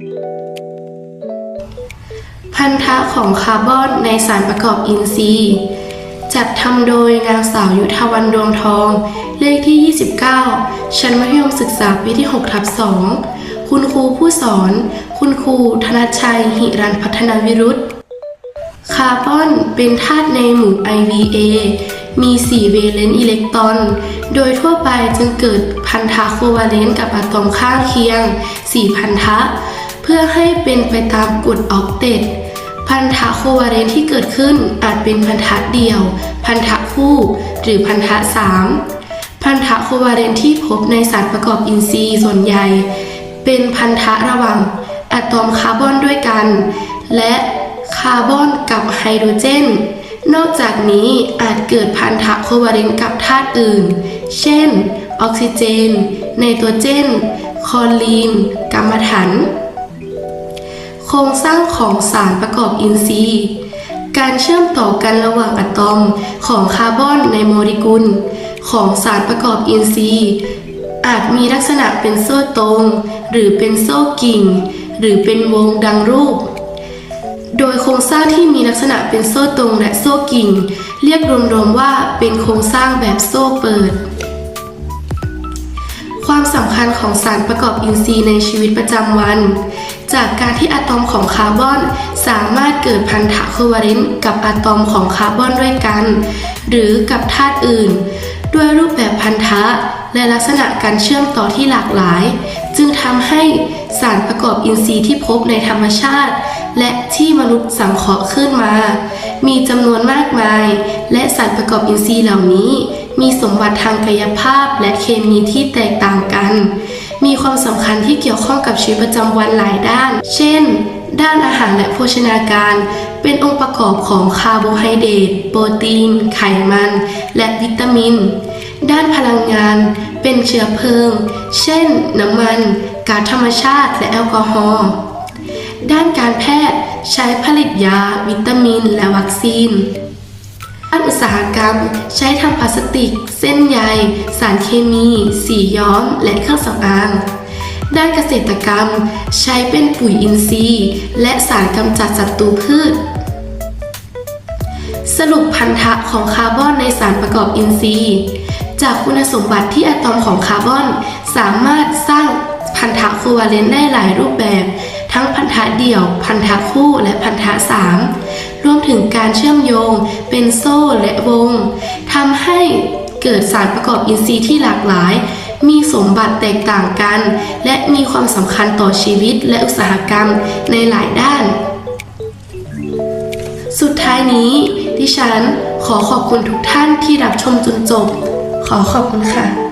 พันธะของคาร์บอนในสารประกอบอินทรีย์ จัดทำโดยนางสาวยุทธวันดวงทอง เลขที่ 29 ชั้นมัธยมศึกษาปีที่6ทับ2คุณครูผู้สอน คุณครูธนชัย หิรันพัฒนาวิรุธคาร์บอนเป็นธาตุในหมู่ IVA มี 4 เวเลนต์อิเล็กตรอน โดยทั่วไปจึงเกิดพันธะโควาเลนต์กับอะตอมข้างเคียง 4 พันธะ เพื่อให้เป็นไปตามกฎออกเตตพันธะโควาเลนที่เกิดขึ้นอาจเป็นพันธะเดี่ยว พันธะคู่ หรือพันธะสามพันธะโควาเลนที่พบในสารประกอบอินทรีย์ส่วนใหญ่ เป็นพันธะระหว่างอะตอมคาร์บอนด้วยกัน และคาร์บอนกับไฮโดรเจน นอกจากนี้อาจเกิดพันธะโควาเลนกับธาตุอื่น เช่น ออกซิเจน ไนโตรเจนคลอรีน กัมมันถัน โครงสร้างของสารประกอบอินทรีย์ การเชื่อมต่อกันระหว่างอะตอมของคาร์บอนในโมเลกุล ของสารประกอบอินทรีย์ อาจมีลักษณะเป็นโซ่ตรง หรือเป็นโซ่กิ่ง หรือเป็นวงดังรูป โดยโครงสร้างที่มีลักษณะเป็นโซ่ตรงและโซ่กิ่ง เรียกรวมๆว่าเป็นโครงสร้างแบบโซ่เปิดความสำคัญของสารประกอบอินทรีย์ในชีวิตประจำวัน จากการที่อะตอมของคาร์บอน สามารถเกิดพันธะโควาเลนต์กับอะตอมของคาร์บอนด้วยกัน หรือกับธาตุอื่น ด้วยรูปแบบพันธะและลักษณะการเชื่อมต่อที่หลากหลาย จึงทำให้สารประกอบอินทรีย์ที่พบในธรรมชาติ และที่มนุษย์สังเคราะห์ขึ้นมา มีจำนวนมากมาย และสารประกอบอินทรีย์เหล่านี้ มีสมบัติทางกายภาพและเคมีที่แตกต่างกัน มีความสำคัญที่เกี่ยวข้องกับชีวิตประจำวันหลายด้าน เช่น ด้านอาหารและโภชนาการ เป็นองค์ประกอบของคาร์โบไฮเดรต โปรตีน ไขมัน และวิตามิน ด้านพลังงาน เป็นเชื้อเพลิง เช่น น้ำมัน ก๊าซธรรมชาติ และแอลกอฮอล์ด้านการแพทย์ใช้ผลิตยา วิตามิน และวัคซีน สาหกรรม ใช้ทำพลาสติก เส้นใย สารเคมี สีย้อม และเครื่องสำอาง ด้านเกษตรกรรม ใช้เป็นปุ๋ยอินทรีย์ และสารกำจัดศัตรูพืช สรุปพันธะของคาร์บอนในสารประกอบอินทรีย์ จากคุณสมบัติที่อะตอมของคาร์บอน สามารถสร้างพันธะโควาเลนต์ได้หลายรูปแบบ ทั้งพันธะเดี่ยว พันธะคู่ และพันธะสาม รวมถึงการเชื่อมโยง เป็นโซ่และวงทำให้เกิดสารประกอบอินทรีย์ที่หลากหลาย มีสมบัติแตกต่างกัน และมีความสำคัญต่อชีวิตและอุตสาหกรรมในหลายด้าน สุดท้ายนี้ ดิฉันขอขอบคุณทุกท่านที่รับชมจนจบ ขอขอบคุณค่ะ